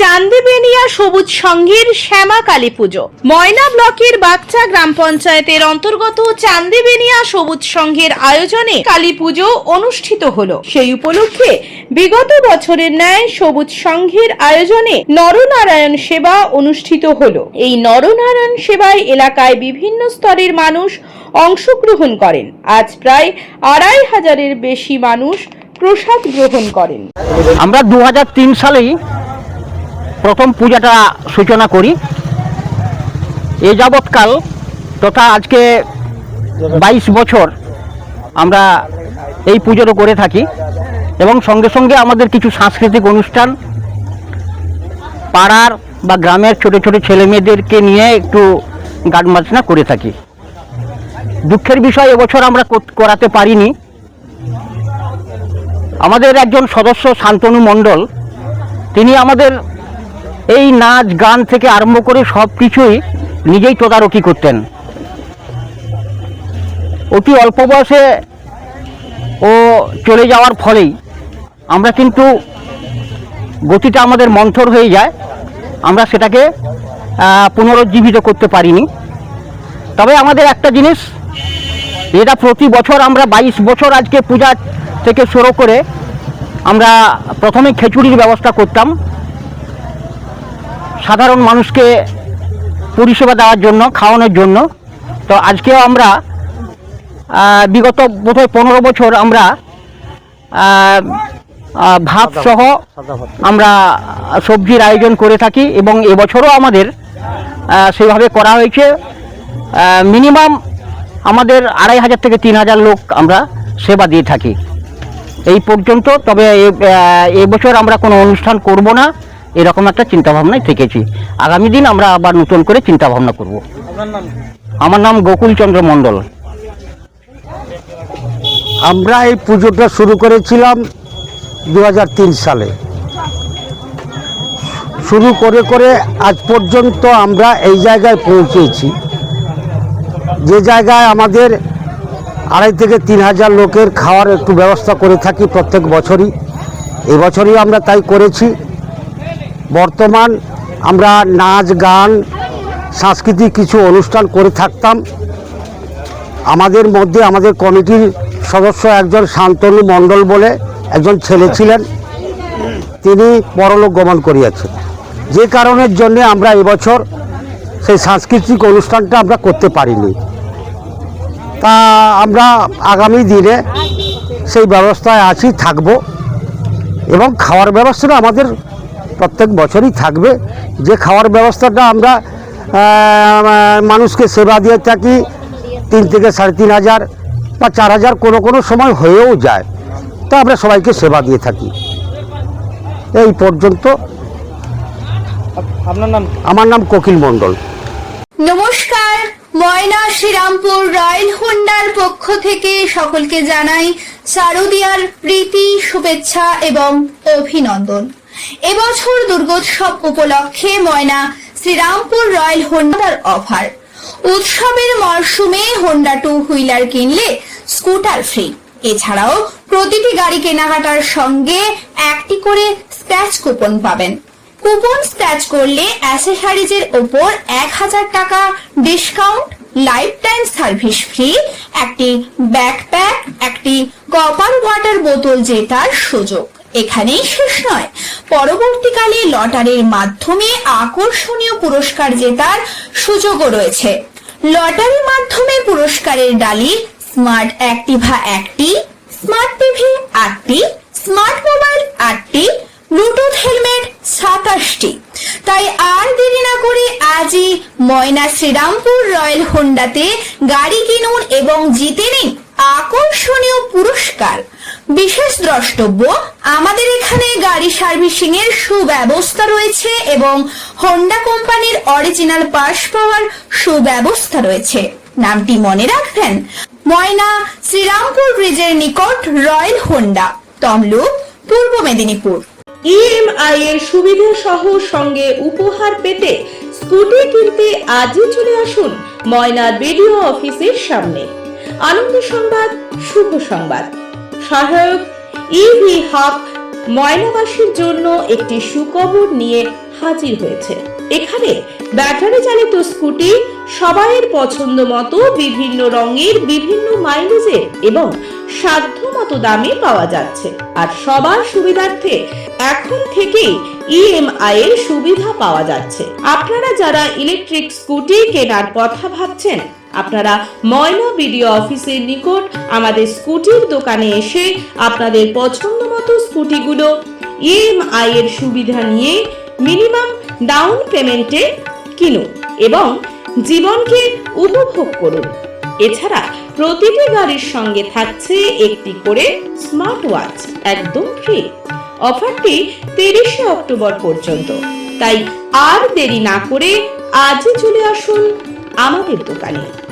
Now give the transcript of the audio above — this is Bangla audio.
চান্দিবেনিয়া সবুজ সংঘের শ্যামা কালী পুজো। ময়না ব্লকের বাগচা গ্রাম পঞ্চায়েতের অন্তর্গত চান্দিবেনিয়া সবুজ সংঘের আয়োজনে কালী পুজো অনুষ্ঠিত হলো। সেই উপলক্ষে বিগত বছরের ন্যায় সবুজ সংঘের আয়োজনে নরনারায়ণ সেবা অনুষ্ঠিত হলো। এই নরনারায়ণ সেবায় এলাকায় বিভিন্ন স্তরের মানুষ অংশগ্রহণ করেন। আজ প্রায় আড়াই হাজারের বেশি মানুষ প্রসাদ গ্রহণ করেন। আমরা দু হাজার তিন সালেই প্রথম পূজাটা সূচনা করি। এ যাবৎকাল তথা আজকে বাইশ বছর আমরা এই পুজোটা করে থাকি এবং সঙ্গে সঙ্গে আমাদের কিছু সাংস্কৃতিক অনুষ্ঠান পাড়ার বা গ্রামের ছোট ছোট ছেলে মেয়েদেরকে নিয়ে একটু গান বাজনা করে থাকি। দুঃখের বিষয়, এবছর আমরা করাতে পারিনি। আমাদের একজন সদস্য শান্তনু মণ্ডল, তিনি আমাদের এই নাচ, গান থেকে আরম্ভ করে সব কিছুই নিজেই তদারকি করতেন। অতি অল্প বয়সে ও চলে যাওয়ার ফলেই আমরা কিন্তু গতিটা আমাদের মন্থর হয়ে যায়। আমরা সেটাকে পুনরুজ্জীবিত করতে পারিনি। তবে আমাদের একটা জিনিস এটা প্রতি বছর আমরা বাইশ বছর আজকে পূজা থেকে শুরু করে আমরা প্রথমে খিচুড়ির ব্যবস্থা করতাম। সাধারণ মানুষকে পরিষেবা দেওয়ার জন্য খাওয়ানোর জন্য। তো আজকেও আমরা বিগত বোধহয় পনেরো বছর আমরা ভাত সহ আমরা সবজির আয়োজন করে থাকি এবং এবছরও আমাদের সেভাবে করা হয়েছে। মিনিমাম আমাদের আড়াই হাজার থেকে তিন হাজার লোক আমরা সেবা দিয়ে থাকি। এই পর্যন্ত তবে এবছর আমরা কোনো অনুষ্ঠান করব না। এরকম একটা চিন্তাভাবনায় থেকেছি। আগামী দিন আমরা আবার নতুন করে চিন্তাভাবনা করব। আমার নাম গোকুল চন্দ্র মণ্ডল। আমরা এই পুজোটা শুরু করেছিলাম দু হাজার তিন সালে। শুরু করে করে আজ পর্যন্ত আমরা এই জায়গায় পৌঁছেছি। যে জায়গায় আমাদের আড়াই থেকে তিন হাজার লোকের খাওয়ার একটু ব্যবস্থা করে থাকি প্রত্যেক বছরই। এবছরই আমরা তাই করেছি। বর্তমান আমরা নাচ, গান, সাংস্কৃতিক কিছু অনুষ্ঠান করে থাকতাম। আমাদের মধ্যে আমাদের কমিটির সদস্য একজন শান্তনু মণ্ডল বলে একজন ছেলে ছিলেন। তিনি পরলোক গমন করিয়াছেন। যে কারণের জন্যে আমরা এবছর সেই সাংস্কৃতিক অনুষ্ঠানটা আমরা করতে পারিনি। তা আমরা আগামী দিনে সেই ব্যবস্থায় আছি, থাকব এবং খাওয়ার ব্যবস্থাটা আমাদের প্রত্যেক বছরই থাকবে। যে খাওয়ার ব্যবস্থাটা আমরা আহ, মানুষকে সেবা দিয়ে থাকি তিন থেকে সাড়ে তিন হাজার বা চার হাজার কোনো কোনো সময় হয়েও যায়। তা আমরা সবাইকে সেবা দিয়ে থাকি। এই পর্যন্ত। আপনার নাম? আমার নাম কোকিল মণ্ডল। নমস্কার ময়না শ্রীরামপুর রয়্যাল হোন্ডার পক্ষ থেকে সকলকে জানাই শারদিয়ার প্রীতি শুভেচ্ছা এবং অভিনন্দন। এবছর দুর্গোৎসব উপলক্ষে ময়না শ্রীরামপুর রয়্যাল হোন্ডার অফার। উৎসবের মরশুমে হোন্ডা টু হুইলার কিনলে স্কুটার ফ্রি এছাড়াও প্রতিটি গাড়ি কেনাকাটার সঙ্গে একটি করে স্ক্র্যাচ কুপন পাবেন। কুপন স্ক্র্যাচ করলে অ্যাসেসারিজের ওপর এক হাজার টাকা discount life time service free একটি ব্যাকপ্যাক একটি কপার ওয়াটার বোতল জেতার সুযোগ। এখানেই শেষ নয়। পরবর্তীকালে লটারির মাধ্যমে আকর্ষণীয় পুরস্কার জেতার সুযোগও রয়েছে। লটারির মাধ্যমে পুরস্কারের ডালি, স্মার্ট অ্যাক্টিভা একটি, স্মার্ট টিভি আটটি, স্মার্ট মোবাইল আটটি, ব্লুটুথ হেলমেট সাতাশটি। তাই আর দেরি না করে আজই ময়না শ্রীরামপুর রয়্যাল হোন্ডাতে গাড়ি কিনুন এবং জিতে নিন আকর্ষণীয় পুরস্কার। বিশেষ দ্রষ্টব্য, আমাদের এখানে গাড়ি সার্ভিসিং এর সুব্যবস্থা রয়েছে এবং হোন্ডা কোম্পানির অরিজিনাল পার্স পাওয়ার সুব্যবস্থা রয়েছে। নামটি মনে রাখবেন, ময়না শ্রীরামপুর ব্রিজের নিকট রয়্যাল হোন্ডা তমলুক, পূর্ব মেদিনীপুর। ইএমআই এর সুবিধা সহ সঙ্গে উপহার পেতে স্কুটি কিনতে আজই চলে আসুন ময়নার বিডিও অফিসের সামনে। আনন্দ সংবাদ, শুভ সংবাদ। সহায়ক ইভি হাব ময়নাবাসীর জন্য একটি সুখবর নিয়ে হাজির হয়েছে। এখানে ব্যাটারি চালিত স্কুটি সবাইয়ের পছন্দ মতো বিভিন্ন রঙের, বিভিন্ন মাইলেজের এবং সাধ্য মতো দামে পাওয়া যাচ্ছে। আর সবার সুবিধার্থে এখন থেকেই ইএমআই এর সুবিধা পাওয়া যাচ্ছে। আপনারা যারা ইলেকট্রিক স্কুটি কেনার কথা ভাবছেন আপনারা ময়না বিডিও অফিসের নিকট আমাদের স্কুটির দোকানে এসে আপনাদের পছন্দ মতো স্কুটিগুলো ইএমআই এর সুবিধা নিয়ে মিনিমাম ডাউন পেমেন্টে কিনুন এবং জীবনকে উপভোগ করুন। এছাড়া প্রতিটি গাড়ির সঙ্গে থাকছে একটি করে স্মার্ট ওয়াচ একদম ফ্রি অফারটি তিরিশে অক্টোবর পর্যন্ত। তাই আর দেরি না করে আজই চলে আসুন আমাদের দোকানে।